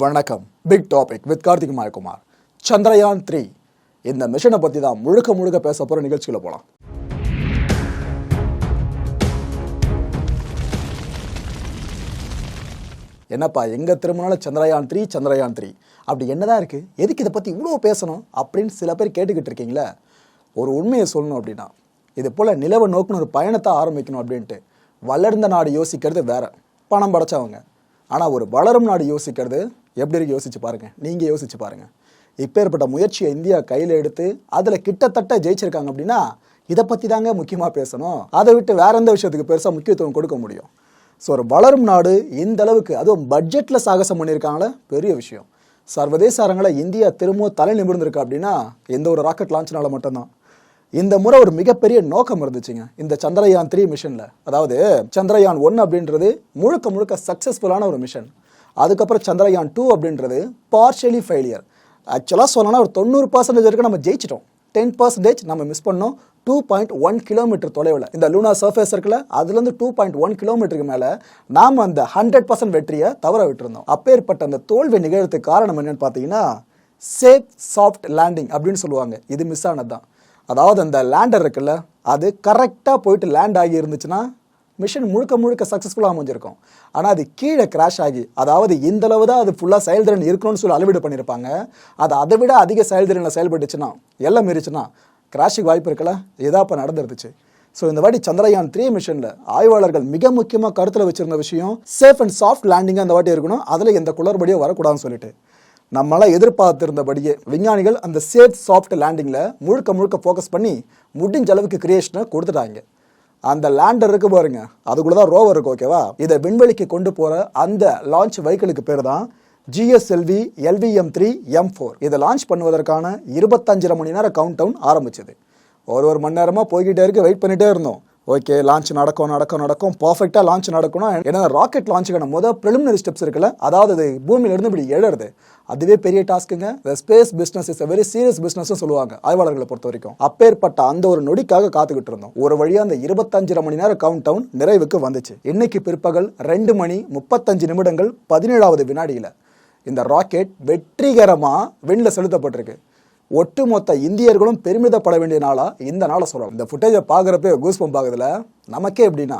வணக்கம். Big topic with Karthik Mayakumar. Chandrayaan three இந்த மிஷனை பற்றி தான் முழுக்க முழுக்க பேச போகிற நிகழ்ச்சியில் போகலாம் என்னப்பா எங்கே திரும்பினாலும் சந்திரயான் த்ரீ சந்திரயான் த்ரீ அப்படி என்னதான் இருக்குது எதுக்கு இதை பற்றி இவ்வளோ பேசணும் அப்படின்னு சில பேர் கேட்டுக்கிட்டு இருக்கீங்களே? ஒரு உண்மையை சொல்லணும் அப்படின்னா இது போல் நிலவை நோக்கின ஒரு பயணத்தை ஆரம்பிக்கணும் அப்படின்ட்டு வளர்ந்த நாடு யோசிக்கிறது வேற. பணம் படைச்சவங்க. ஆனால் ஒரு வளரும் நாடு யோசிக்கிறது எப்படி இருக்கு யோசிச்சு பாருங்க. நீங்கள் யோசிச்சு பாருங்க. இப்பேற்பட்ட முயற்சியை இந்தியா கையில் எடுத்து அதில் கிட்டத்தட்ட ஜெயிச்சிருக்காங்க அப்படின்னா இதை பற்றி தாங்க முக்கியமாக பேசணும். அதை விட்டு வேற எந்த விஷயத்துக்கு பெருசாக முக்கியத்துவம் கொடுக்க முடியும்? ஸோ ஒரு வளரும் நாடு இந்த அளவுக்கு அதுவும் பட்ஜெட்டில் சாகசம் பண்ணியிருக்காங்களே பெரிய விஷயம். சர்வதேச அரங்களை இந்தியா திரும்பவும் தலை நிமிர்ந்திருக்கா அப்படின்னா எந்த ஒரு ராக்கெட் லான்ச்னால மட்டும்தான். இந்த முறை ஒரு மிகப்பெரிய நோக்கம் இருந்துச்சுங்க. இந்த சந்திரயான் த்ரீ மிஷனில் அதாவது சந்திரயான் ஒன் அப்படின்றது முழுக்க முழுக்க சக்ஸஸ்ஃபுல்லான ஒரு மிஷன் அதுக்கப்புறம் சந்திரயான் டூ அப்படின்றது பார்ஷியலி ஃபெயிலியர் ஆக்சுவலாக சொல்லணும்னா ஒரு தொண்ணூறு பர்சன்டேஜ் வரைக்கும் நம்ம ஜெயிச்சிட்டோம். டென் பர்சன்டேஜ் நம்ம மிஸ் பண்ணோம். டூ பாயிண்ட் ஒன் கிலோமீட்டர் தொலைவில். இந்த லூனா சர்ஃபேஸ் இருக்குல்ல அதுலேருந்து டூ பாயிண்ட் ஒன் கிலோமீட்டருக்கு மேலே நாம் அந்த ஹண்ட்ரட் பர்சன்ட் வெற்றியை தவற விட்டுருந்தோம். அப்பேற்பட்ட அந்த தோல்வி நிகழ்த்துக்கு காரணம் என்னென்னு பார்த்தீங்கன்னா சேஃப் சாஃப்ட் லேண்டிங் அப்படின்னு சொல்லுவாங்க. இது மிஸ் ஆனது தான் அதாவது அந்த லேண்டர் இருக்குல்ல அது கரெக்டாக போயிட்டு லேண்ட் ஆகி இருந்துச்சுன்னா மிஷன் முழுக்க முழுக்க சக்ஸஸ்ஃபுல்லாக அமைஞ்சிருக்கும். ஆனால் அது கீழே கிராஷ் ஆகி அதாவது இந்த அளவு தான் அது ஃபுல்லாக செயல்திறன் இருக்கணும்னு சொல்லி அளவீடு பண்ணியிருப்பாங்க அது அதை விட அதிக செயல்திறனில் செயல்பட்டுச்சுன்னா எல்லாம் மீறிச்சுன்னா கிராஷுக்கு வாய்ப்பு இருக்கல இதாக இப்போ நடந்துருந்துச்சு. ஸோ இந்த வாட்டி சந்திரயான் த்ரீ மிஷனில் ஆய்வாளர்கள் மிக முக்கியமாக கருத்தில் வச்சிருந்த விஷயம் சேஃப் அண்ட் சாஃப்ட் லேண்டிங்காக அந்த வாட்டி இருக்கணும். அதில் எந்த குளறுபடியும் வரக்கூடாதுன்னு சொல்லிட்டு. நம்மளாம் எதிர்பார்த்திருந்தபடியே விஞ்ஞானிகள் அந்த சேஃப் சாஃப்ட் லேண்டிங்கில் முழுக்க முழுக்க ஃபோக்கஸ் பண்ணி முடிஞ்ச அளவுக்கு கிரியேஷனை கொடுத்துட்டாங்க. அந்த லேண்டர் இருக்கு பாருங்க. அதுக்குள்ள தான் ரோவர் இருக்கு ஓகேவா இதை விண்வெளிக்கு கொண்டு போற அந்த லான்ச் வெஹிக்கிளுக்கு பேர் தான் GSLV LVM three M four இதை லான்ச் பண்ணுவதற்கான இருபத்தஞ்சரை மணி நேரம் கவுண்ட் டவுன் ஆரம்பிச்சது. ஒரு ஒரு மணி நேரமாக போய்கிட்டே இருக்கு வெயிட் பண்ணிட்டே இருந்தோம். ஓகே லான்ச் நடக்கும் நடக்கும் நடக்கும். பர்ஃபெக்டாக லான்ச் நடக்கணும் ஏன்னா ராக்கெட் லான்ச்சுக்கான முதல் ப்ரிலிமினரி ஸ்டெப்ஸ் இருக்குல்ல? அதாவது அது பூமியிலிருந்து இப்படி எழுறது. அதுவே பெரிய டாஸ்க்குங்க. Space business is very serious business சொல்லுவாங்க ஆய்வாளர்களை பொறுத்த வரைக்கும். அப்பேற்பட்ட அந்த ஒரு நொடிக்காக காத்துக்கிட்டு இருந்தோம். ஒரு வழியா அந்த இருபத்தஞ்சரை மணி நேரம் கவுண்ட் டவுன் நிறைவுக்கு வந்துச்சு. இன்னைக்கு பிற்பகல் ரெண்டு மணி முப்பத்தஞ்சு நிமிடங்கள் பதினேழாவது வினாடியில இந்த ராக்கெட் வெற்றிகரமா விண்ணில் செலுத்தப்பட்டிருக்கு. ஒட்டுமொத்த இந்தியர்களும் பெருமிதப்பட வேண்டிய நாளா இந்த நாளை சொல்லலாம் இந்த ஃபுட்டேஜை பார்க்குறப்ப கூஸ் பம்ப் நமக்கே எப்படின்னா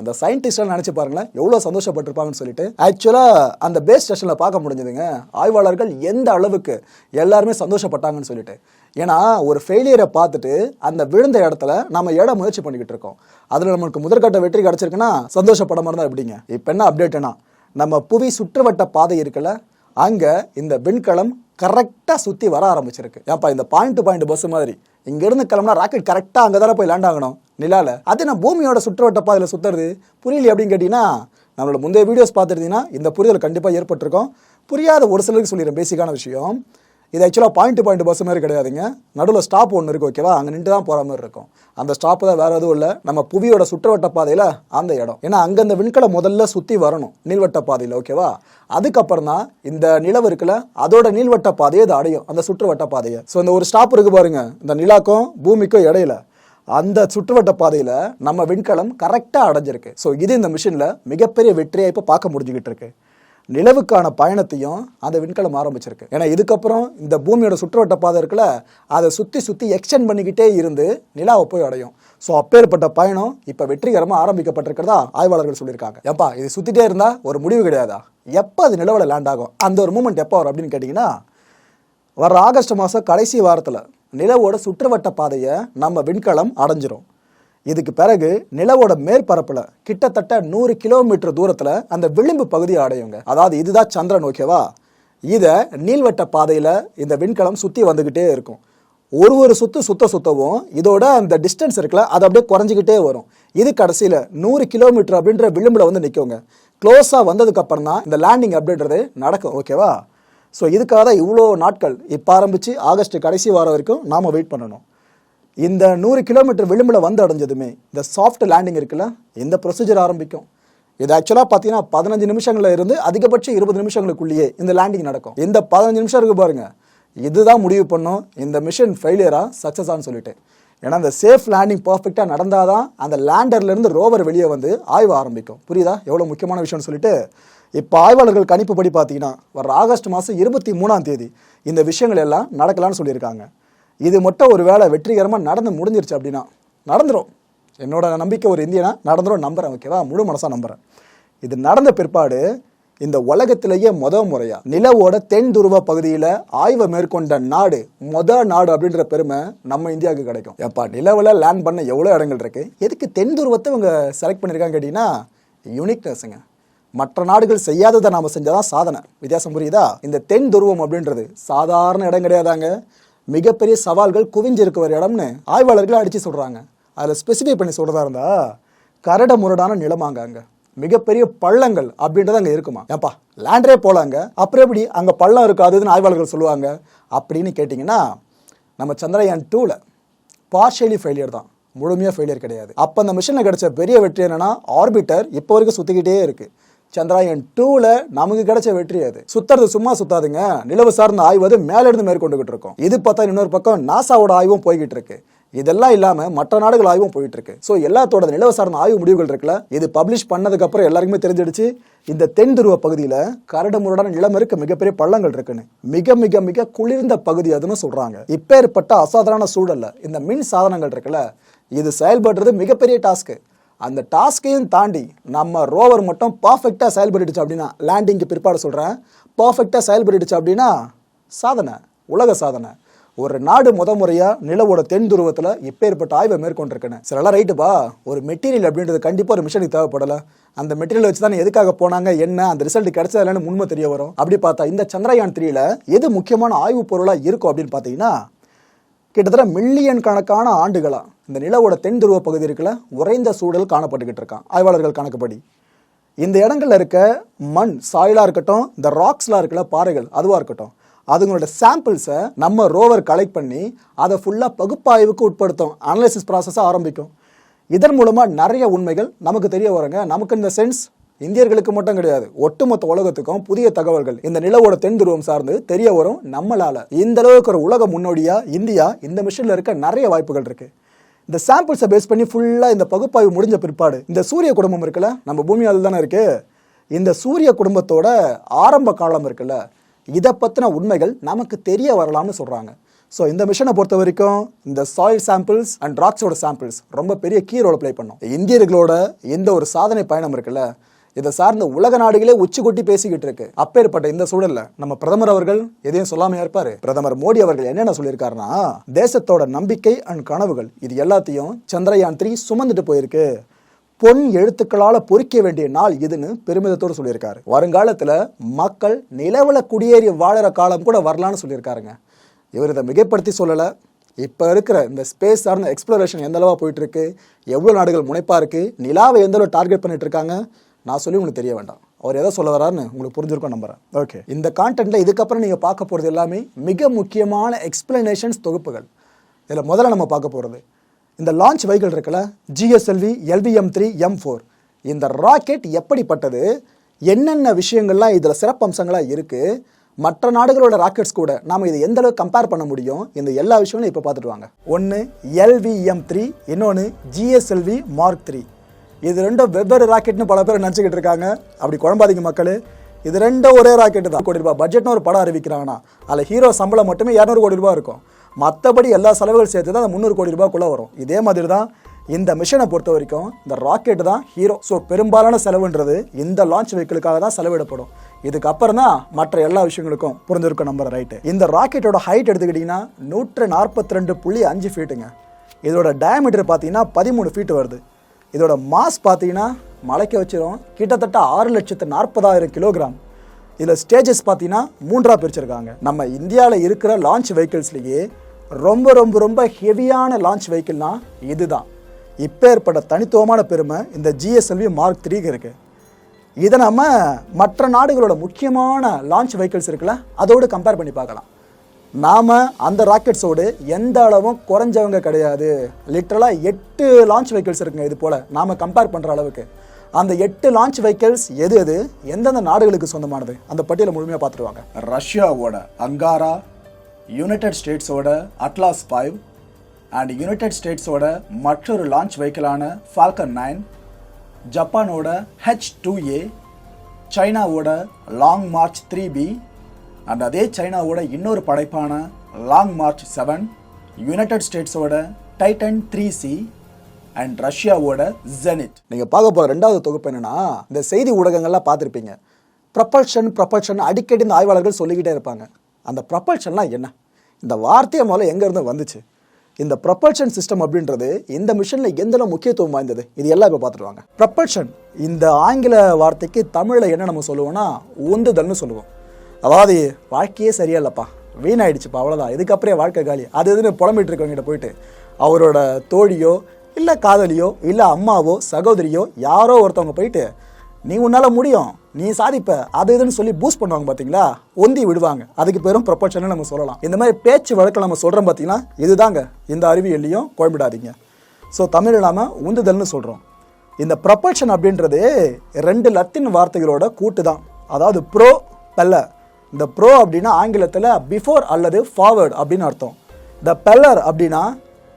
அந்த சயின்டிஸ்ட்லாம் நினச்சி பாருங்களேன் எவ்வளோ சந்தோஷப்பட்டிருப்பாங்கன்னு சொல்லிட்டு. ஆக்சுவலாக அந்த பேஸ் ஸ்டேஷனில் பார்க்க முடிஞ்சதுங்க. ஆய்வாளர்கள் எந்த அளவுக்கு எல்லாருமே சந்தோஷப்பட்டாங்கன்னு சொல்லிட்டு. ஏன்னா ஒரு ஃபெயிலியரை பார்த்துட்டு அந்த விழுந்த இடத்துல நம்ம இடம் முயற்சி பண்ணிக்கிட்டு இருக்கோம். அதில் நம்மளுக்கு முதற்கட்ட வெற்றி கிடச்சிருக்குன்னா சந்தோஷப்பட மாதிரி தான் எப்படிங்க? இப்போ என்ன அப்டேட்னா நம்ம புவி சுற்றுவட்ட பாதை இருக்குல்ல அங்கே இந்த விண்கலம் கரெக்டாக சுற்றி வர ஆரம்பிச்சிருக்கு. ஏப்பா இந்த பாயிண்ட் டு பாயிண்ட் பஸ் மாதிரி. இங்கேருந்து கிளம்புனா ராக்கெட் கரெக்டாக அங்கே தானே போய் லேண்ட் ஆகணும். நிலால. அது நான் பூமியோட சுற்றுவட்ட பாதையில் சுற்றுறது புரியல அப்படின்னு கேட்டிங்கன்னா நம்மளோட முந்தைய வீடியோஸ் பார்த்துருந்தீங்கன்னா இந்த புரிதல் கண்டிப்பாக ஏற்பட்டிருக்கும். புரியாத ஒரு சிலருக்கு சொல்லிடுறேன் பேசிக்கான விஷயம். இது ஆக்சுவலாக பாயிண்ட் டு பாயிண்ட் பஸ் மாதிரி கிடையாதுங்க. நடுவில் ஸ்டாப் ஒன்று இருக்குது ஓகேவா அங்கே நின்று தான் போகிற மாதிரி இருக்கும். அந்த ஸ்டாப் தான் வேறு எதுவும் இல்லை. நம்ம புவியோட சுற்றுவட்ட பாதையில் அந்த இடம். ஏன்னா அங்கே அந்த விண்கலம் முதல்ல சுற்றி வரணும் நீள்வட்ட பாதையில் ஓகேவா அதுக்கப்புறம் தான் இந்த நிலவு இருக்குல்ல அதோட நீள்வட்ட பாதையை அது அடையும் அந்த சுற்றுவட்ட பாதையை ஸோ இந்த ஒரு ஸ்டாப் இருக்கு பாருங்க. இந்த நிலாக்கும் பூமிக்கும் இடையில. அந்த சுற்றுவட்ட பாதையில் நம்ம விண்கலம் கரெக்டாக அடைஞ்சிருக்கு. ஸோ இது இந்த மிஷினில் மிகப்பெரிய வெற்றியாக இப்போ பார்க்க முடிஞ்சுக்கிட்டு இருக்கு. நிலவுக்கான பயணத்தையும் அந்த விண்கலம் ஆரம்பிச்சிருக்கு. ஏன்னா இதுக்கப்புறம் இந்த பூமியோட சுற்றுவட்ட பாதை இருக்குல்ல அதை சுற்றி சுற்றி எக்ஸ்டெண்ட் பண்ணிக்கிட்டே இருந்து நிலாவை போய் அடையும். ஸோ அப்பேற்பட்ட பயணம் இப்போ வெற்றிகரமாக ஆரம்பிக்கப்பட்டிருக்கிறதா ஆய்வாளர்கள் சொல்லியிருக்காங்க. ஏப்பா இது சுற்றிட்டே இருந்தால் ஒரு முடிவு கிடையாதா? எப்போ அது நிலவில் லேண்ட் ஆகும்? அந்த ஒரு மூமெண்ட் எப்போ வரும் அப்படின்னு கேட்டிங்கன்னா வர ஆகஸ்ட் மாதம் கடைசி வாரத்தில் நிலவோட சுற்றுவட்ட பாதையை நம்ம விண்கலம் அடைஞ்சிரும். இதுக்கு பிறகு நிலவோட மேற்பரப்புல கிட்டத்தட்ட நூறு கிலோமீட்டர் தூரத்துல அந்த விளிம்பு பகுதியை அடையுங்க. அதாவது இதுதான் சந்திரன் ஓகேவா இதை நீள்வட்ட பாதையில இந்த விண்கலம் சுத்தி வந்துகிட்டே இருக்கும். ஒரு ஒரு சுத்து சுத்த சுத்தவும் இதோட அந்த டிஸ்டன்ஸ் இருக்குல்ல அது அப்படியே குறைஞ்சிக்கிட்டே வரும். இது கடைசியில் நூறு கிலோமீட்டர் அப்படின்ற விளிம்பில் வந்து நிற்குங்க க்ளோஸாக வந்ததுக்கு அப்புறம் தான் இந்த லேண்டிங் அப்படின்றது நடக்கும் ஓகேவா ஸோ இதுக்காக தான் இவ்வளோ நாட்கள் இப்போ ஆரம்பித்து ஆகஸ்ட் கடைசி வாரம் வரைக்கும் நாம் வெயிட் பண்ணணும். இந்த நூறு கிலோமீட்டர் விளிம்பில் வந்து அடைஞ்சதுமே இந்த சாஃப்ட் லேண்டிங் இருக்குல்ல இந்த ப்ரொசீஜர் ஆரம்பிக்கும். இது ஆக்சுவலாக பார்த்தீங்கன்னா பதினஞ்சு நிமிஷங்களில் இருந்து அதிகபட்சம் இருபது நிமிஷங்களுக்குள்ளேயே இந்த லேண்டிங் நடக்கும். இந்த பதினஞ்சு நிமிஷம் இருக்கு பாருங்கள் இதுதான் முடிவு பண்ணும். இந்த மிஷன் ஃபெயிலியராக சக்ஸஸான்னு சொல்லிட்டு. ஏன்னா அந்த சேஃப் லேண்டிங் பர்ஃபெக்டாக நடந்தால் தான் அந்த லேண்டர்லேருந்து ரோவர் வெளியே வந்து ஆய்வு ஆரம்பிக்கும். புரியுதா? எவ்வளோ முக்கியமான விஷயம்னு சொல்லிட்டு இப்போ ஆய்வாளர்கள் கணிப்புப்படி பார்த்தீங்கன்னா வர ஆகஸ்ட் மாதம் இருபத்தி மூணாம் தேதி இந்த விஷயங்கள் எல்லாம் நடக்கலாம்னு சொல்லியிருக்காங்க. இது மட்டும் ஒரு வேலை வெற்றிகரமாக நடந்து முடிஞ்சிருச்சு அப்படின்னா நடந்துடும் என்னோட நம்பிக்கை ஒரு இந்தியனா நடந்துடும் நம்புறேன் ஓகேவா முழு மனசாக நம்புகிறேன் இது நடந்த பிற்பாடு இந்த உலகத்திலேயே முத முறையா நிலவோட தென் துருவ பகுதியில ஆய்வை மேற்கொண்ட நாடு மொத நாடு அப்படின்ற பெருமை நம்ம இந்தியாவுக்கு கிடைக்கும். எப்பா நிலவுல லேண்ட் பண்ண எவ்வளோ இடங்கள் இருக்கு? எதுக்கு தென் துருவத்தை இவங்க செலக்ட் பண்ணியிருக்காங்க கேட்டீங்கன்னா யூனிக்னஸ்ங்க மற்ற நாடுகள் செய்யாததை நாம் செஞ்சால் தான் சாதனை. வித்தியாசம் புரியுதா? இந்த தென் துருவம் அப்படின்றது சாதாரண இடம் கிடையாதாங்க. மிகப்பெரிய சவால்கள் குவிஞ்சிருக்க ஒரு இடம்னு ஆய்வாளர்கள் அடித்து சொல்கிறாங்க அதில் ஸ்பெசிஃபை பண்ணி சொல்கிறதா இருந்தா கரட முரடான நிலமாங்க அங்கே மிகப்பெரிய பள்ளங்கள் அப்படின்றது அங்கே இருக்குமா? ஏப்பா லேண்டரே போலாங்க. அப்புறம் எப்படி அங்கே பள்ளம் இருக்காதுன்னு ஆய்வாளர்கள் சொல்லுவாங்க? அப்படின்னு கேட்டிங்கன்னா நம்ம சந்திரயான் டூவில் பார்ஷியலி ஃபெயிலியர் தான். முழுமையாக ஃபெயிலியர் கிடையாது. அப்போ அந்த மிஷனில் கிடைச்ச பெரிய வெற்றி என்னென்னா ஆர்பிட்டர் இப்போ வரைக்கும் சுற்றிக்கிட்டே இருக்குது சந்திராயன் டூவில் நமக்கு கிடைச்ச வெற்றி அது. சுத்துறது சும்மா சுத்தாதுங்க. நிலவு சார்ந்த ஆய்வு அது மேலிருந்து மேற்கொண்டுகிட்டு இருக்கோம் இது பார்த்தா இன்னொரு பக்கம் நாசாவோட ஆய்வும் போய்கிட்டு இருக்கு இதெல்லாம் இல்லாம மற்ற நாடுகள் ஆய்வும் போயிட்டு இருக்கு ஸோ எல்லாத்தோட நிலவு சார்ந்த ஆய்வு முடிவுகள் இருக்குல்ல இது பப்ளிஷ் பண்ணதுக்கு அப்புறம் எல்லாருக்குமே தெரிஞ்சிடுச்சு. இந்த தென் துருவ பகுதியில கரடு முரடான நிலம் இருக்க மிகப்பெரிய பள்ளங்கள் இருக்குன்னு. மிக மிக மிக குளிர்ந்த பகுதி அதுன்னு சொல்றாங்க. இப்பேற்பட்ட அசாதாரண சூழல்ல இந்த மின் சாதனங்கள் இருக்குல்ல இது செயல்படுறது மிகப்பெரிய டாஸ்க்கு அந்த டாஸ்கையும் தாண்டி நம்ம ரோவர் மட்டும் பர்ஃபெக்டாக செயல்பட்டுச்சு அப்படின்னா லேண்டிங்க்கு பிற்பாடு சொல்கிறேன் பர்ஃபெக்டாக செயல்பட்டுச்சு அப்படின்னா சாதனை உலக சாதனை. ஒரு நாடு முத முறையாக நிலவோட தென் துருவத்தில் இப்பேற்பட்ட ஆய்வை மேற்கொண்டிருக்கேன் சிலலாம் ரைட்டுப்பா ஒரு மெட்டீரியல் அப்படின்றது கண்டிப்பாக ஒரு மிஷனுக்கு தேவைப்படலை. அந்த மெட்டீரியல் வச்சு தான் எதுக்காக போனாங்க என்ன அந்த ரிசல்ட் கிடைச்சது இல்லைன்னு உண்மை தெரிய வரும். அப்படி பார்த்தா இந்த சந்திரயான் த்ரீல எது முக்கியமான ஆய்வு பொருளாக இருக்கும் அப்படின்னு பார்த்தீங்கன்னா கிட்டத்தட்ட மில்லியன் கணக்கான ஆண்டுகளாக இந்த நிலவோட தென் துருவ பகுதி இருக்குல்ல உறைந்த சூழல் காணப்பட்டுக்கிட்டு இருக்கான் ஆய்வாளர்கள் கணக்குப்படி. இந்த இடங்கள்ல இருக்க மண் சாயிலாக இருக்கட்டும் இந்த ராக்ஸ்லாம் இருக்குல்ல பாறைகள் அதுவாக இருக்கட்டும் அதுங்களோட சாம்பிள்ஸை நம்ம ரோவர் கலெக்ட் பண்ணி அதை ஃபுல்லாக பகுப்பாய்வுக்கு உட்படுத்தும். அனலைசிஸ் ப்ராசஸை ஆரம்பிக்கும். இதன் மூலமாக நிறைய உண்மைகள் நமக்கு தெரிய வருங்க. நமக்கு இந்த சென்ஸ் இந்தியர்களுக்கு மட்டும் கிடையாது. ஒட்டுமொத்த உலகத்துக்கும் புதிய தகவல்கள் இந்த நிலவோட தென் துருவம் சார்ந்து தெரிய வரும் நம்மளால. இந்த அளவுக்கு ஒரு உலக முன்னோடியா இந்தியா இந்த மிஷினில் இருக்க நிறைய வாய்ப்புகள் இருக்குது இந்த சாம்பிள்ஸை பேஸ் பண்ணி ஃபுல்லாக இந்த பகுப்பாய்வு முடிஞ்ச பிற்பாடு இந்த சூரிய குடும்பம் இருக்குல்ல நம்ம பூமி அதில் தானே இருக்குது இந்த சூரிய குடும்பத்தோட ஆரம்ப காலம் இருக்குல்ல இதை பற்றின உண்மைகள் நமக்கு தெரிய வரலாம்னு சொல்கிறாங்க ஸோ இந்த மிஷனை பொறுத்த வரைக்கும் இந்த சாயில் சாம்பிள்ஸ் அண்ட் ராக்ஸோட சாம்பிள்ஸ் ரொம்ப பெரிய கீ ரோல் ப்ளே பண்ணும். இந்தியர்களோட எந்த ஒரு சாதனை பயணம் இருக்குல்ல இதை சார்ந்த உலக நாடுகளே உச்சி கொட்டி பேசிக்கிட்டு இருக்கு. அப்பேற்பட்ட இந்த சூழல்ல நம்ம பிரதமர் அவர்கள் எதையும் சொல்லாமையா இருப்பாரு பிரதமர் மோடி அவர்கள் என்னென்ன சொல்லியிருக்காருன்னா தேசத்தோட நம்பிக்கை அண்ட் கனவுகள் இது எல்லாத்தையும் சந்திரயான் த்ரீ சுமந்துட்டு போயிருக்கு. பொன் எழுத்துக்களால பொறிக்க வேண்டிய நாள் இதுன்னு பெருமிதத்தோடு சொல்லியிருக்காரு. வருங்காலத்துல மக்கள் நிலவுல குடியேறி வாழற காலம் கூட வரலான்னு சொல்லியிருக்காருங்க. இவர் இதை மிகைப்படுத்தி சொல்லலை. இப்போ இருக்கிற இந்த ஸ்பேஸ் சார்ந்த எக்ஸ்ப்ளோரேஷன் எந்த அளவாக போயிட்டு இருக்கு? எவ்வளோ நாடுகள் முனைப்பா இருக்கு? நிலாவை எந்த அளவு டார்கெட் பண்ணிட்டு இருக்காங்க? நான் சொல்லி உங்களுக்கு தெரிய வேண்டாம். அவர் எதை சொல்ல வராருன்னு உங்களுக்கு புரிஞ்சிருக்கும் நம்புறேன். ஓகே இந்த கான்டென்ட்ல இதுக்கப்புறம் நீங்க பார்க்க போறது எல்லாமே மிக முக்கியமான எக்ஸ்பிளனேஷன்ஸ் தொகுப்புகள். இதில் முதல்ல நம்ம பார்க்க போறது. இந்த லான்ச் வெஹிக்கிள் இருக்குல்ல GSLV LVM three M four இந்த ராக்கெட் எப்படிப்பட்டது? என்னென்ன விஷயங்கள்லாம் இதில் சிறப்பம்சங்களாக இருக்குது மற்ற நாடுகளோட ராக்கெட்ஸ் கூட நாம இதை எந்த அளவுக்கு கம்பேர் பண்ண முடியும்? இந்த எல்லா விஷயங்களும் இப்போ பார்த்துட்டு வாங்க. ஒன்று எல்விஎம் த்ரீ இன்னொன்று ஜிஎஸ்எல்வி மார்க் த்ரீ இது ரெண்டும் வெவ்வேறு ராக்கெட்னு பல பேர் நினச்சிக்கிட்டு இருக்காங்க. அப்படி குழம்பாதீங்க மக்களே. இது ரெண்டும் ஒரே ராக்கெட் தான். கோடி ரூபாய் பட்ஜெட்னு ஒரு படம் அறிவிக்கிறாங்கன்னா அதில் ஹீரோ சம்பளம் மட்டுமே இரநூறு கோடி ரூபாய் இருக்கும். மற்றபடி எல்லா செலவுகள் சேர்த்து தான் அந்த முந்நூறு கோடி ரூபாய்க்குள்ளே வரும். இதே மாதிரி தான் இந்த மிஷனை பொறுத்த வரைக்கும் இந்த ராக்கெட் தான் ஹீரோ ஸோ பெரும்பாலான செலவுன்றது இந்த லான்ச் வெஹிக்கிளுக்காக தான் செலவிடப்படும். இதுக்கப்புறம் தான் மற்ற எல்லா விஷயங்களுக்கும் புரிஞ்சிருக்கும் நம்பர் ரைட்டு இந்த ராக்கெட்டோட ஹைட் எடுத்துக்கிட்டிங்கன்னா நூற்று நாற்பத்தி ரெண்டு புள்ளி அஞ்சு ஃபீட்டுங்க இதோட டயமீட்டர் பார்த்தீங்கன்னா பதிமூணு ஃபீட் வருது. இதோட மாஸ் பார்த்தீங்கன்னா மலைக்க வச்சிடும் கிட்டத்தட்ட ஆறு லட்சத்து நாற்பதாயிரம் கிலோகிராம் இதில் ஸ்டேஜஸ் பார்த்தீங்கன்னா மூன்றாக பிரிச்சிருக்காங்க. நம்ம இந்தியாவில் இருக்கிற லான்ச் வெஹிக்கிள்ஸ்லேயே ரொம்ப ரொம்ப ரொம்ப ஹெவியான லான்ச் வெஹிக்கிள்னா இதுதான். இப்போ ஏற்பட்ட தனித்துவமான பெருமை இந்த ஜிஎஸ்எல்வி மார்க் த்ரீக்கு இருக்குது இதை நம்ம மற்ற நாடுகளோட முக்கியமான லான்ச் வெஹிக்கிள்ஸ் இருக்குல்ல அதோடு கம்பேர் பண்ணி பார்க்கலாம். நாம் அந்த ராக்கெட்ஸோடு எந்த அளவும் குறைஞ்சவங்க கிடையாது. லிட்ரலாக எட்டு லான்ச் வெஹிக்கிள்ஸ் இருக்குங்க இது போல். நாம் கம்பேர் பண்ணுற அளவுக்கு. அந்த எட்டு லான்ச் வெஹிக்கிள்ஸ் எது எது? எந்தெந்த நாடுகளுக்கு சொந்தமானது? அந்த பட்டியலை முழுமையாக பார்த்துருவாங்க ரஷ்யாவோட அங்காரா யுனைடெட் ஸ்டேட்ஸோட அட்லாஸ் ஃபைவ் அண்ட் யுனைடெட் ஸ்டேட்ஸோட மற்றொரு லான்ச் வெஹிக்கிளான ஃபால்கன் நைன் ஜப்பானோட ஹெச் டூ ஏ சைனாவோட long march three B and அதே சைனாவோட இன்னொரு படைப்பான லாங் மார்ச் செவன் யுனைடெட் ஸ்டேட்ஸோட டைட்டன் த்ரீ சி அண்ட் ரஷ்யாவோட ஜெனிட் நீங்கள் பார்க்க போகிற ரெண்டாவது தொகுப்பு என்னன்னா இந்த செய்தி ஊடகங்கள்லாம் பார்த்துருப்பீங்க. ப்ரப்பல்ஷன் ப்ரப்பல்ஷன் அடிக்கடி இந்த ஆய்வாளர்கள் சொல்லிக்கிட்டே இருப்பாங்க. அந்த ப்ரப்பல்ஷன்லாம் என்ன? இந்த வார்த்தையை முதல்ல எங்கேருந்து வந்துச்சு? இந்த ப்ரப்பல்ஷன் சிஸ்டம் அப்படின்றது இந்த மிஷனில் எந்தளவு முக்கியத்துவம் வாய்ந்தது? இது எல்லாம் இப்போ பார்த்துருவாங்க ப்ரப்பல்ஷன் இந்த ஆங்கில வார்த்தைக்கு தமிழில் என்ன நம்ம சொல்லுவோம்னா உந்துதல்னு சொல்லுவோம். அதாவது வாழ்க்கையே சரியா இல்லைப்பா வீணாயிடுச்சுப்பா அவ்வளோதான் இதுக்கப்புறம் வாழ்க்கை காலி. அது இதுன்னு புலம்பிட்டு இருக்கவங்கிட்ட போயிட்டு அவரோட தோழியோ இல்லை காதலியோ இல்லை அம்மாவோ சகோதரியோ யாரோ ஒருத்தவங்க போயிட்டு நீ உன்னால் முடியும். நீ சாதிப்ப. அது இதுன்னு சொல்லி பூஸ்ட் பண்ணுவாங்க பார்த்தீங்களா ஒந்தி விடுவாங்க. அதுக்கு பெரும் ப்ரொபோஷன் நம்ம சொல்லலாம். இந்த மாதிரி பேச்சு வழக்கில் நம்ம சொல்கிறோம் பார்த்தீங்கன்னா இதுதாங்க. இந்த அறிவியல்லையும் குழம்பிடாதீங்க. ஸோ தமிழ் இல்லாமல் உந்துதல்னு சொல்கிறோம் இந்த ப்ரொபல்ஷன் அப்படின்றது ரெண்டு லத்தின் வார்த்தைகளோட கூட்டு தான். அதாவது ப்ரோ பல்ல. இந்த ப்ரோ அப்படின்னா ஆங்கிலத்தில் பிஃபோர் அல்லது ஃபார்வர்டு அப்படின்னு அர்த்தம். த பெல்லர் அப்படின்னா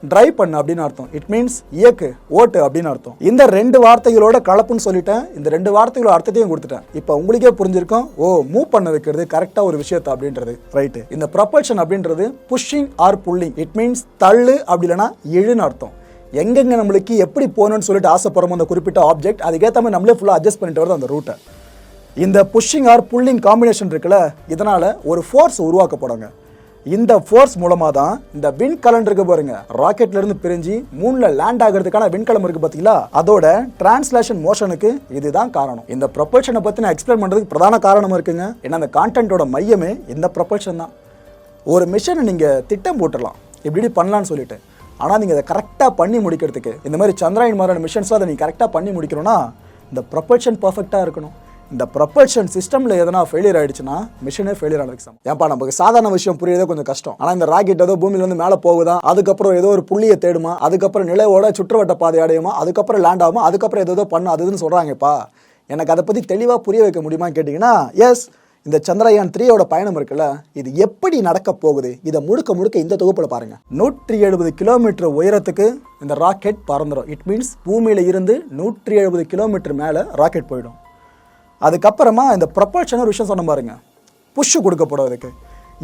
ட்ரை பண்ணு அப்படின்னு அர்த்தம். இட் மீன்ஸ் இயக்கு ஓட்டு அப்படின்னு அர்த்தம். இந்த ரெண்டு வார்த்தைகளோட கலப்புன்னு சொல்லிட்டேன். இந்த ரெண்டு வார்த்தைகளோட அர்த்தத்தையும் கொடுத்துட்டேன். இப்போ உங்களுக்கே புரிஞ்சிருக்கும். ஓ மூவ் பண்ண வைக்கிறது கரெக்டாக ஒரு விஷயத்தை அப்படின்றது. ரைட்டு இந்த ப்ரப்பல்ஷன் அப்படின்றது pushing or pulling it means தள்ளு அப்படி இல்லைன்னா இழுன்னு அர்த்தம். எங்கெங்கே நம்மளுக்கு எப்படி போகணும்னு சொல்லிட்டு ஆசைப்படுறோமோ அந்த குறிப்பிட்ட ஆப்ஜெக்ட் அதுக்கேற்ற மாதிரி நம்மளே ஃபுல்லாக அட்ஜஸ்ட் பண்ணிட்டு வருது அந்த ரூட்டை இந்த புஷ்ஷிங் ஆர் புல்லிங் காம்பினேஷன் இருக்குல்ல இதனால் ஒரு ஃபோர்ஸ் உருவாக்கப்படுங்க. இந்த ஃபோர்ஸ் மூலமாக தான் இந்த விண்கலன் இருக்கு பாருங்க. ராக்கெட்லேருந்து பிரிஞ்சு மூணில் லேண்ட் ஆகிறதுக்கான விண்கலம் இருக்குது பார்த்தீங்களா அதோட டிரான்ஸ்லேஷன் மோஷனுக்கு இதுதான் காரணம். இந்த ப்ரொபல்ஷனை பற்றி நான் எக்ஸ்பிளைன் பண்ணுறதுக்கு பிரதான காரணம் இருக்குங்க. ஏன்னா அந்த கான்டென்ட்டோட மையமே இந்த ப்ரொபல்ஷன் தான். ஒரு மிஷனை நீங்கள் திட்டம் போட்டுடலாம் இப்படி இப்படி பண்ணலான்னு சொல்லிட்டு ஆனால் நீங்கள் அதை கரெக்டாக பண்ணி முடிக்கிறதுக்கு இந்த மாதிரி சந்திராயன் மாதிரியான மிஷன்ஸ்லாம் அதை நீங்கள் கரெக்டாக பண்ணி முடிக்கணும்னா இந்த ப்ரொபல்ஷன் பர்ஃபெக்டாக இருக்கணும். இந்த ப்ரொபல்ஷன் சிஸ்டமில் எதனா ஃபெயிலியர் ஆயிடுச்சுன்னா மிஷினே ஃபெயிலியர் ஆனதுக்கு சமம். ஏன்பா நமக்கு சாதாரண விஷயம் புரியறதே கொஞ்சம் கஷ்டம். ஆனால் இந்த ராக்கெட் ஏதோ பூமியிலேருந்து மேலே போகுதா அதுக்கப்புறம் ஏதோ ஒரு புள்ளியை தேடுமா அதுக்கப்புறம் நிலையோட சுற்றுவட்ட பாதை அடையுமா அதுக்கப்புறம் லேண்ட் ஆகுமா அதுக்கப்புறம் ஏதோ ஏதோ பண்ணும் அதுன்னு சொல்கிறாங்கப்பா எனக்கு அதை பற்றி தெளிவாக புரிய வைக்க முடியுமான்னு கேட்டிங்கன்னா எஸ் இந்த சந்திரயான் த்ரீயோட பயணம் இருக்குல்ல இது எப்படி நடக்க போகுது இதை முழுக்க முழுக்க இந்த தொகுப்பில் பாருங்க. நூற்றி எழுபது கிலோமீட்டர் உயரத்துக்கு இந்த ராக்கெட் பறந்துடும் இட் மீன்ஸ் பூமியில இருந்து நூற்றி எழுபது கிலோமீட்டர் மேலே ராக்கெட் போயிடும். அதுக்கப்புறமா இந்த ப்ரொபல்ஷன் ஒரு விஷயம் சொன்ன பாருங்க. புஷ்ஷு கொடுக்கப்படும் அதுக்கு.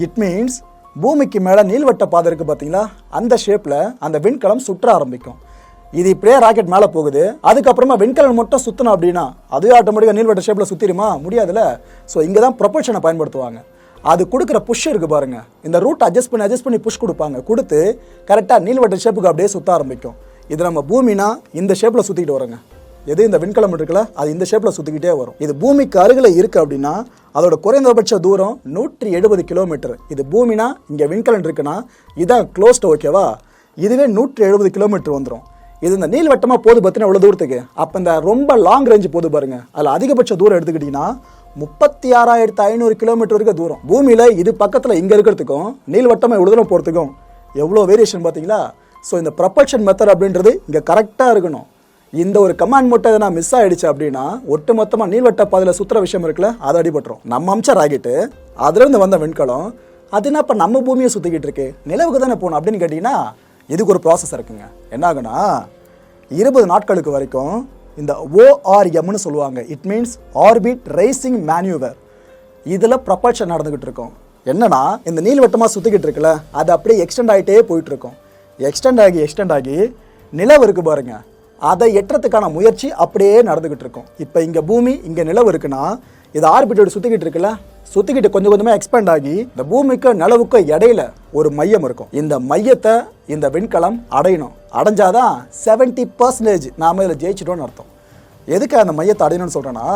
இட் மீன்ஸ் பூமிக்கு மேலே நீள்வட்ட பாதை இருக்குது பார்த்தீங்களா அந்த ஷேப்பில் அந்த விண்கலம் சுற்ற ஆரம்பிக்கும். இது இப்படியே ராக்கெட் மேலே போகுது. அதுக்கப்புறமா விண்கலம் மட்டும் சுற்றணும் அப்படின்னா அதுவே ஆட்டோமேட்டிக்காக நீள்வட்ட ஷேப்பில் சுற்றிடுமா முடியாதுல்ல. ஸோ இங்கே தான் ப்ரொபல்ஷனை பயன்படுத்துவாங்க. அது கொடுக்குற புஷ் இருக்குது பாருங்கள் இந்த ரூட் அட்ஜஸ்ட் பண்ணி அட்ஜஸ்ட் பண்ணி புஷ் கொடுப்பாங்க. கொடுத்து கரெக்டாக நீள்வட்ட ஷேப்புக்கு அப்படியே சுற்ற ஆரம்பிக்கும். இது நம்ம பூமினா இந்த ஷேப்பில் சுற்றிக்கிட்டு வரோங்க எது இந்த விண்கலம் இருக்குல்ல அது இந்த ஷேப்பில் சுற்றிக்கிட்டே வரும். இது பூமிக்கு அருகில் இருக்கு அப்படின்னா அதோட குறைந்தபட்ச தூரம் நூற்றி எழுபது கிலோமீட்டர் இது பூமினா இங்கே விண்கலன் இருக்குன்னா இதான் க்ளோஸ்ட் ஓகேவா இதுவே நூற்றி எழுபது கிலோமீட்டர் வந்துடும் இது இந்த நீள்வட்டமாக போது பார்த்தீங்கன்னா இவ்வளோ தூரத்துக்கு. அப்போ இந்த ரொம்ப லாங் ரேஞ்சு போது பாருங்க. அதில் அதிகபட்ச தூரம் எடுத்துக்கிட்டிங்கன்னா முப்பத்தி ஆறாயிரத்து ஐநூறு கிலோமீட்டர் வரைக்கும் தூரம். பூமியில் இது பக்கத்தில் இங்கே இருக்கிறதுக்கும் நீள்வட்டமாக இவ்வளோ தூரம் போகிறதுக்கும் எவ்வளோ வேரியேஷன் பார்த்தீங்களா ஸோ இந்த ப்ரப்பல்ஷன் மெத்தட் அப்படின்றது இங்கே கரெக்டாக இருக்கணும். இந்த ஒரு கமாண்ட் மட்டும் எதனா மிஸ் ஆயிடுச்சு அப்படின்னா ஒட்டு மொத்தமாக நீள்வட்ட பாதையில் சுற்றுற விஷயம் இருக்குல்ல அது அடிபட்டுரும். நம்ம அம்ச ராக்கெட்டு அதுலேருந்து வந்த விண்கலம் அது என்ன இப்போ நம்ம பூமியை சுற்றிக்கிட்டு இருக்கு? நிலவுக்கு தானே போகணும் அப்படின்னு கேட்டிங்கன்னா இதுக்கு ஒரு ப்ராசஸ் இருக்குங்க. என்ன ஆகுனா இருபது நாட்களுக்கு வரைக்கும் இந்த ஓஆர்எம்னு சொல்லுவாங்க. It means orbit raising manoeuvre இதில் ப்ரப்பல்ஷன் நடந்துக்கிட்டு இருக்கும். என்னன்னா இந்த நீள்வட்டமாக சுற்றிக்கிட்டு இருக்குல்ல அது அப்படியே எக்ஸ்டெண்ட் ஆகிட்டே போயிட்டு இருக்கும். எக்ஸ்டெண்ட் ஆகி எக்ஸ்டெண்ட் ஆகி நிலவு இருக்குது பாருங்கள் அதை எட்டுறதுக்கான முயற்சி அப்படியே நடந்துக்கிட்டு இருக்கும். இப்போ இங்கே பூமி இங்கே நிலவு இருக்குன்னா இது ஆர்பிட்டோடு சுற்றிக்கிட்டு இருக்குல்ல? சுற்றிக்கிட்டு கொஞ்சம் கொஞ்சமாக எக்ஸ்பேண்ட் ஆகி இந்த பூமிக்கு நிலவுக்கு இடையில ஒரு மையம் இருக்கும். இந்த மையத்தை இந்த விண்கலம் அடையணும். அடைஞ்சாதான் செவன்ட்டி பர்சன்டேஜ் நாம் இதில் ஜெயிச்சிட்டோம்னு அர்த்தம். எதுக்கு அந்த மையத்தை அடையணும்னு சொல்கிறேன்னா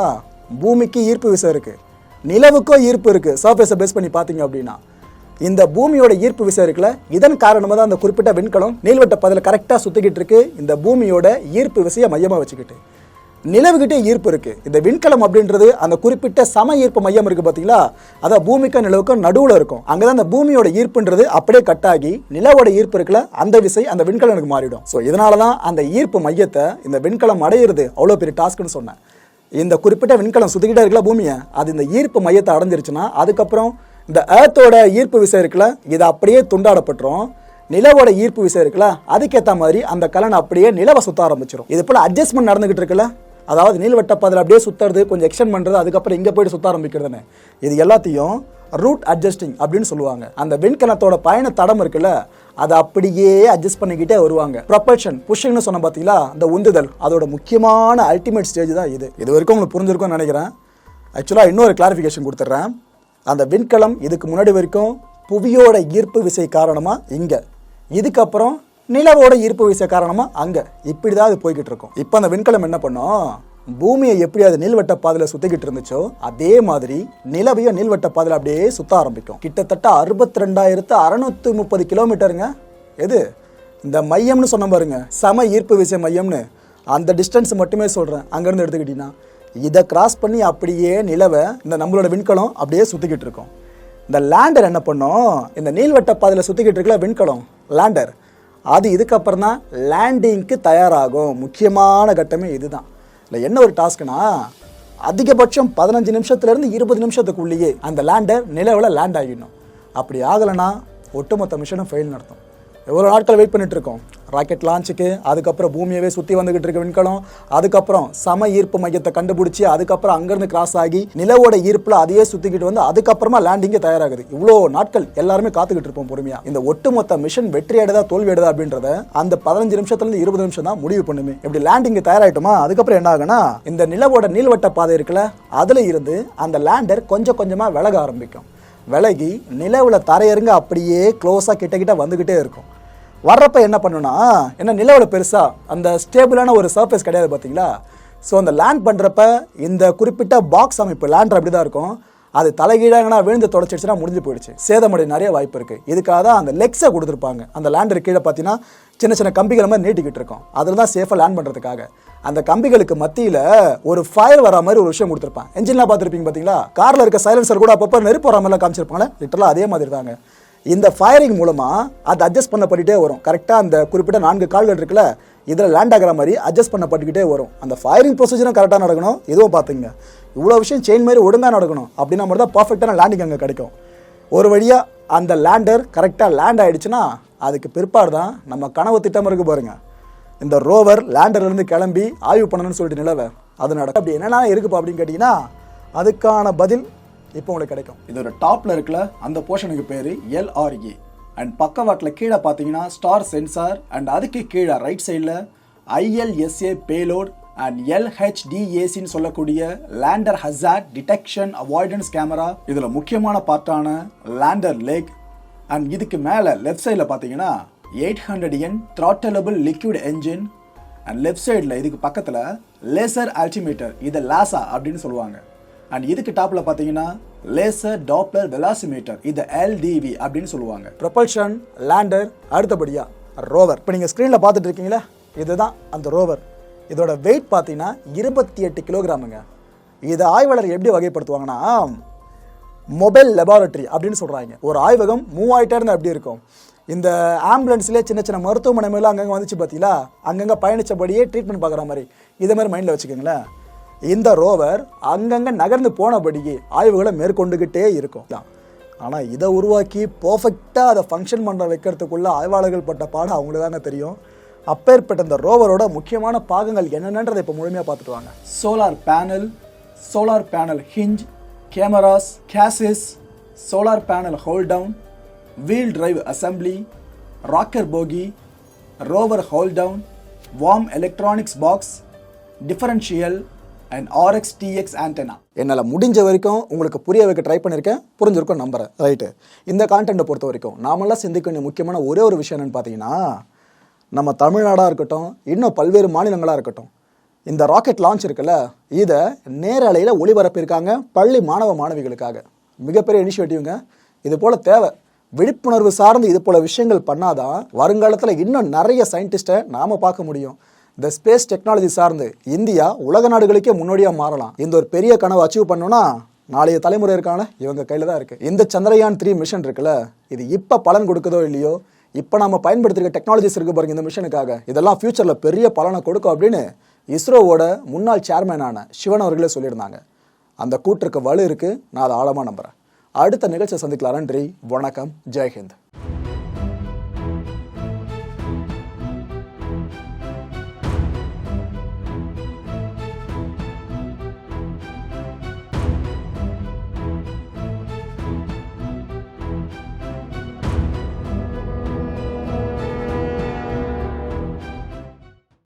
பூமிக்கு ஈர்ப்பு விசை இருக்குது நிலவுக்கும் ஈர்ப்பு இருக்குது சர்ஃபேஸை பேஸ் பண்ணி பார்த்தீங்க அப்படின்னா. இந்த பூமியோட ஈர்ப்பு விசை இருக்குல்ல இதன் காரணமாக தான் அந்த குறிப்பிட்ட விண்கலம் நீள்வட்ட பதில் கரெக்டாக சுற்றிக்கிட்டு இருக்கு. இந்த பூமியோட ஈர்ப்பு விசையை மையமாக வச்சுக்கிட்டு. நிலவுகிட்டே ஈர்ப்பு இருக்கு. இந்த விண்கலம் அப்படின்றது அந்த குறிப்பிட்ட சம ஈர்ப்பு மையம் இருக்கு பார்த்தீங்களா அதான் பூமிக்கும் நிலவுக்கும் நடுவில் இருக்கும். அங்கே தான் அந்த பூமியோட ஈர்ப்புன்றது அப்படியே கட்டாகி நிலவோட ஈர்ப்பு இருக்குல்ல அந்த விசை அந்த விண்கலனுக்கு மாறிடும். ஸோ இதனால தான் அந்த ஈர்ப்பு மையத்தை இந்த விண்கலம் அடையிறது அவ்வளோ பெரிய டாஸ்க்னு சொன்னேன். இந்த குறிப்பிட்ட விண்கலம் சுத்திக்கிட்டே இருக்குல்ல பூமியை அது இந்த ஈர்ப்பு மையத்தை அடைஞ்சிருச்சுன்னா அதுக்கப்புறம் இந்த ஏர்த்தோட ஈர்ப்பு விசை இருக்குல்ல இது அப்படியே துண்டாடப்பட்டுரும். நிலவோட ஈர்ப்பு விசை இருக்குல்ல அதுக்கேற்ற மாதிரி அந்த கலன் அப்படியே நிலவை சுத்த ஆரம்பிச்சிடும் இது போல் அட்ஜஸ்ட்மெண்ட் நடந்துகிட்டு இருக்குல்ல அதாவது நீள்வட்ட பாதையில் அப்படியே சுற்றுறது கொஞ்சம் எக்ஸ்டெண்ட் பண்ணுறது அதுக்கப்புறம் இங்கே போயிட்டு சுற்ற ஆரம்பிக்கிறதுன்னு. இது எல்லாத்தையும் ரூட் அட்ஜஸ்டிங் அப்படின்னு சொல்லுவாங்க. அந்த விண்கலத்தோட பயண தடம் இருக்குல்ல அதை அப்படியே அட்ஜஸ்ட் பண்ணிக்கிட்டே வருவாங்க. ப்ரொபல்ஷன் புஷிங்னு சொன்ன பார்த்தீங்களா அந்த உந்துதல் அதோட முக்கியமான அல்டிமேட் ஸ்டேஜ் தான் இது. இது வரைக்கும் உங்களுக்கு புரிஞ்சிருக்கும்னு நினைக்கிறேன். ஆக்சுவலாக இன்னொரு கிளாரிஃபிகேஷன் கொடுத்துட்றேன் அந்த விண்கலம் இதுக்கு முன்னாடி வரைக்கும் புவியோட ஈர்ப்பு விசை காரணமாக இங்கே. இதுக்கப்புறம் நிலவோட ஈர்ப்பு விசை காரணமாக அங்கே. இப்படி தான் அது போய்கிட்டு இருக்கும். இப்போ அந்த விண்கலம் என்ன பண்ணோம்? பூமியை எப்படி அது நீள்வட்ட பாதையில் சுற்றிக்கிட்டு இருந்துச்சோ அதே மாதிரி நிலவையும் நீள்வட்ட பாதையில் அப்படியே சுத்த ஆரம்பிக்கும். கிட்டத்தட்ட அறுபத்தி ரெண்டாயிரத்து அறநூற்றி முப்பது கிலோமீட்டருங்க. எது? இந்த மையம்னு சொன்ன பாருங்க. சம ஈர்ப்பு விசை மையம்னு. அந்த டிஸ்டன்ஸ் மட்டுமே சொல்கிறேன் அங்கேருந்து எடுத்துக்கிட்டிங்கன்னா. இதை கிராஸ் பண்ணி அப்படியே நிலவை இந்த நம்மளோட விண்கலம் அப்படியே சுற்றிக்கிட்டு இருக்கோம். இந்த லேண்டர் என்ன பண்ணும்? இந்த நீள்வட்ட பாதையில் சுற்றிக்கிட்டு இருக்கல விண்கலம் லேண்டர் அது இதுக்கப்புறம் தான் லேண்டிங்க்கு தயாராகும். முக்கியமான கட்டமே இதுதான். இல்லை என்ன ஒரு டாஸ்க்னா அதிகபட்சம் பதினஞ்சு நிமிஷத்துலேருந்து இருபது நிமிஷத்துக்குள்ளேயே அந்த லேண்டர் நிலவில் லேண்ட் ஆகிடணும். அப்படி ஆகலைன்னா ஒட்டுமொத்த மிஷனும் ஃபெயில் நடத்தும். எவ்வளோ நாட்கள் வெயிட் பண்ணிட்டு இருக்கோம் ராக்கெட் லான்ச்சுக்கு அதுக்கப்புறம் பூமியவே சுற்றி வந்துகிட்டு இருக்க விண்கலம் அதுக்கப்புறம் சம ஈர்ப்பு மையத்தை கண்டுபிடிச்சி அதுக்கப்புறம் அங்கேருந்து கிராஸ் ஆகி நிலவோட ஈர்ப்பில் அதையே சுற்றிக்கிட்டு வந்து அதுக்கப்புறமா லேண்டிங்கே தயாராகுது. இவ்வளோ நாட்கள் எல்லாருமே காத்துக்கிட்டு இருப்போம் பொறுமையாக இந்த ஒட்டுமொத்த மிஷன் வெற்றி அடைதா தோல்வி அடைதா அப்படின்றத அந்த பதினஞ்சு நிமிஷத்துலேருந்து இருபது நிமிஷம் தான் முடிவு பண்ணுமே. இப்படி லேண்டிங் தயாராகிட்டோமா அதுக்கப்புறம் என்ன ஆகுனா இந்த நிலவோட நீள்வட்ட பாதை இருக்குல்ல அதில் இருந்து அந்த லேண்டர் கொஞ்சம் கொஞ்சமாக விலக ஆரம்பிக்கும். விலகி நிலவில் தரையிறங்க அப்படியே க்ளோஸாக கிட்ட கிட்ட வந்துக்கிட்டே இருக்கும். வர்றப்ப என்ன பண்ணுன்னா என்ன நிலவோட பெருசாக அந்த ஸ்டேபிளான ஒரு சர்ஃபேஸ் கிடையாது பார்த்தீங்களா ஸோ அந்த லேண்ட் பண்ணுறப்ப இந்த குறிப்பிட்ட பாக்ஸ் அமைப்பு லேண்டர் அப்படி தான் இருக்கும். அது தலைகீழாங்கன்னா விழுந்து தொடச்சிடுச்சுன்னா முடிஞ்சு போயிடுச்சு. சேதமடைய நிறைய வாய்ப்பு இருக்குது இதுக்காக தான் அந்த லெக்ஸை கொடுத்துருப்பாங்க. அந்த லேண்டர் கீழே பார்த்தீங்கன்னா சின்ன சின்ன கம்பிகள் மாதிரி நீட்டிக்கிட்டு இருக்கும். அதில் தான் சேஃபாக லேண்ட் பண்ணுறதுக்காக அந்த கம்பிகளுக்கு மத்தியில் ஒரு ஃபயர் வர மாதிரி ஒரு விஷயம் கொடுத்துருப்பான் என்ஜின்லாம் பார்த்துருப்பீங்க பார்த்தீங்களா காரில் இருக்க சைலன்சர் கூட அப்பப்போ நெருப்பு வர மாதிரிலாம் காமிச்சிருப்பாங்களே லிட்டரலாக அதே மாதிரி தாங்க இந்த ஃபயரிங் மூலமாக அது அட்ஜஸ்ட் பண்ணப்பட்டுட்டே வரும். கரெக்டாக அந்த குறிப்பிட்ட நான்கு கால்கள் இருக்குல்ல இதில் லேண்ட் ஆகிற மாதிரி அட்ஜஸ்ட் பண்ணப்பட்டுக்கிட்டே வரும். அந்த ஃபயரிங் ப்ரொசீஜரும் கரெக்டாக நடக்கணும். இதுவும் பார்த்துங்க இவ்வளோ விஷயம் செயின் மாதிரி ஒழுங்காக நடக்கணும். அப்படின்னா மட்டும் தான் பர்ஃபெக்டான லேண்டிங் அங்கே கிடைக்கும். ஒரு வழியாக அந்த லேண்டர் கரெக்டாக லேண்ட் ஆகிடுச்சுன்னா அதுக்கு பிற்பாடு தான் நம்ம கனவு திட்டம் இருக்கு பாருங்கள் இந்த ரோவர் லேண்டர்லேருந்து கிளம்பி ஆய்வு பண்ணணும்னு சொல்லிட்டு நிலவை. அது நடக்கும். அப்படி என்னென்ன இருக்குப்பா அப்படின்னு கேட்டிங்கன்னா அதுக்கான பதில் இப்போ உங்களுக்கு கிடைக்கும். இதோட டாப்ல இருக்கல அந்த போர்ஷனுக்கு பேர் எல்ஆர்இ அண்ட் பக்கவாட்டில் கீழே பார்த்தீங்கன்னா ஸ்டார் சென்சார் அண்ட் அதுக்கு கீழே ரைட் சைடில் ஐஎல்எஸ்ஏ பேலோட் அண்ட் எல்ஹெச்டிஏசின்னு சொல்லக்கூடிய lander hazard detection avoidance camera இதில் முக்கியமான பார்ட்டான லேண்டர் லேக் அண்ட் இதுக்கு மேலே லெஃப்ட் சைடில் பார்த்தீங்கன்னா eight hundred N throttleable liquid engine and left சைடில் இதுக்கு பக்கத்தில் லேசர் அல்டிமீட்டர் இதை லாசா அப்படின்னு சொல்லுவாங்க. அண்ட் இதுக்கு டாப்பில் பார்த்தீங்கன்னா லேசர் டாப்ளர் வெலாசிமீட்டர் இது எல்டிவி அப்படின்னு சொல்லுவாங்க. ப்ரொபல்ஷன் லேண்டர் அடுத்தபடியாக ரோவர் இப்போ நீங்கள் ஸ்க்ரீனில் பார்த்துட்டு இருக்கீங்களா இதுதான் அந்த ரோவர் இதோட வெயிட் பார்த்தீங்கன்னா இருபத்தி எட்டு கிலோகிராமுங்க. இதை ஆய்வாளர் எப்படி வகைப்படுத்துவாங்கன்னா மொபைல் லெபார்டரி அப்படின்னு சொல்கிறாங்க ஒரு ஆய்வகம் மூவாயிட்டே இருந்தால் எப்படி இருக்கும்? இந்த ஆம்புலன்ஸ்லேயே சின்ன சின்ன மருத்துவமனை மேலே அங்கங்கே வந்துச்சு பார்த்தீங்களா அங்கங்கே பயணித்தபடியே ட்ரீட்மெண்ட் பார்க்குற மாதிரி. இதை மாதிரி மைண்டில் வச்சுக்கோங்களேன். இந்த ரோவர் அங்கங்கே நகர்ந்து போனபடியே ஆய்வுகளை மேற்கொண்டுக்கிட்டே இருக்கும். ஆனால் இதை உருவாக்கி பர்ஃபெக்டாக அதை ஃபங்க்ஷன் பண்ணுற வைக்கிறதுக்குள்ள ஆய்வாளர்கள் பட்ட பாடம் அவங்களுக்கு தானே தெரியும். அப்பேற்பட்ட இந்த ரோவரோட முக்கியமான பாகங்கள் என்னென்னன்றதை இப்போ முழுமையாக பார்த்துட்டு வாங்க. Solar panel solar panel hinge cameras cases solar panel hold down wheel drive assembly rocker bogie rover hold down warm electronics box differential and RX TX antenna என்னால் முடிஞ்ச வரைக்கும் உங்களுக்கு புரிய வைக்க ட்ரை பண்ணியிருக்கேன் புரிஞ்சிருக்கும் நம்புறேன். ரைட்டு இந்த கான்டென்ட்டை பொறுத்த வரைக்கும் நாமெல்லாம் சிந்திக்க வேண்டிய முக்கியமான ஒரே ஒரு விஷயம் பார்த்தீங்கன்னா நம்ம தமிழ்நாடாக இருக்கட்டும் இன்னும் பல்வேறு மாநிலங்களாக இருக்கட்டும் இந்த ராக்கெட் லான்ச் இருக்குல்ல இதை நேரலையில் ஒளிபரப்பியிருக்காங்க பள்ளி மாணவ மாணவிகளுக்காக. மிகப்பெரிய இனிஷியேட்டிவ்ங்க இது போல் தேவை. விழிப்புணர்வு சார்ந்து இது போல விஷயங்கள் பண்ணாதான் வருங்காலத்தில் இன்னும் நிறைய சயின்டிஸ்ட்டை நாம் பார்க்க முடியும். இந்த ஸ்பேஸ் டெக்னாலஜி சார்ந்து இந்தியா உலக நாடுகளுக்கே முன்னோடியாக மாறலாம். இந்த ஒரு பெரிய கனவை அச்சீவ் பண்ணோன்னா நாளைய தலைமுறை இருக்கான இவங்க கையில் தான் இருக்குது இந்த சந்திரயான் த்ரீ மிஷன் இருக்குல்ல இது இப்போ பலன் கொடுக்குதோ இல்லையோ இப்போ நம்ம பயன்படுத்திருக்க டெக்னாலஜிஸ் இருக்கு பாருங்க இந்த மிஷனுக்காக இதெல்லாம் ஃபியூச்சரில் பெரிய பலனை கொடுக்கும் அப்படின்னு இஸ்ரோவோட முன்னாள் சேர்மேனான சிவன் அவர்களே சொல்லியிருந்தாங்க. அந்த கூற்றுக்கு வலு இருக்குது நான் அதை ஆழமாக நம்புகிறேன் அடுத்த நிகழ்ச்சியை சந்திக்கலாம். நன்றி. வணக்கம். ஜெய்ஹிந்த்